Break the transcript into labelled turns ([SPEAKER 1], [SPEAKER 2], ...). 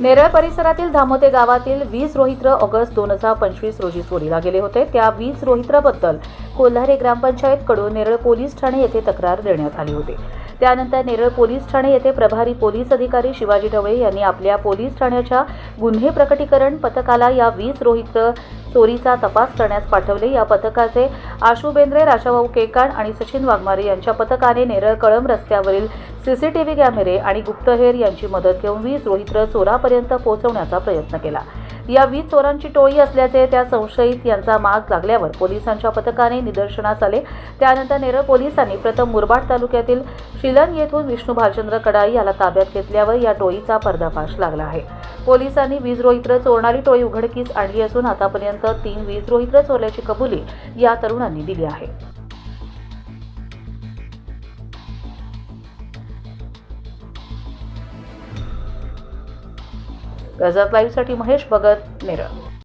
[SPEAKER 1] नेरळ परिसरातील धामोते गावातील वीज रोहित्र ऑगस्ट दोन हजार पंचवीस रोजी चोरीला गेले होते. त्या वीज रोहित्राबद्दल कोल्हारे ग्रामपंचायत कडून नेरळ पोलीस ठाणे येथे तक्रार देण्यात आली होती. त्यानंतर नेरळ पोलीस ठाणे येथे प्रभारी पोलीस अधिकारी शिवाजी ढवळे यांनी आपल्या पोलीस ठाण्याच्या गुन्हे प्रकटीकरण पथकाला या वीज रोहित चोरीचा तपास करण्यास पाठवले. या पथकाचे आशू बेंद्रे राजाभाऊ केकाण आणि सचिन वाघमारे यांच्या पथकाने नेरळ कळंब रस्त्यावरील सीसीटीव्ही कॅमेरे आणि गुप्तहेर यांची मदत घेऊन वीज रोहित्र चोरापर्यंत पोहोचवण्याचा प्रयत्न केला. या वीज चोरांची टोळी असल्याचे त्या संशयित यांचा माग लागल्यावर पोलिसांच्या पथकाने निदर्शनास आले. त्यानंतर नेरळ पोलिसांनी प्रथम मुरबाड तालुक्यातील शिलन येथून विष्णू भालचंद्र कडाई याला ताब्यात घेतल्यावर या टोळीचा पर्दाफाश लागला आहे. पोलिसांनी वीज रोहित्र चोरणारी टोळी उघडकीस आणली असून आतापर्यंत तीन वीज रोहित्र चोरल्याची कबुली या तरुणांनी दिली आहे. गजत लाईव्हसाठी महेश भगत नेरळ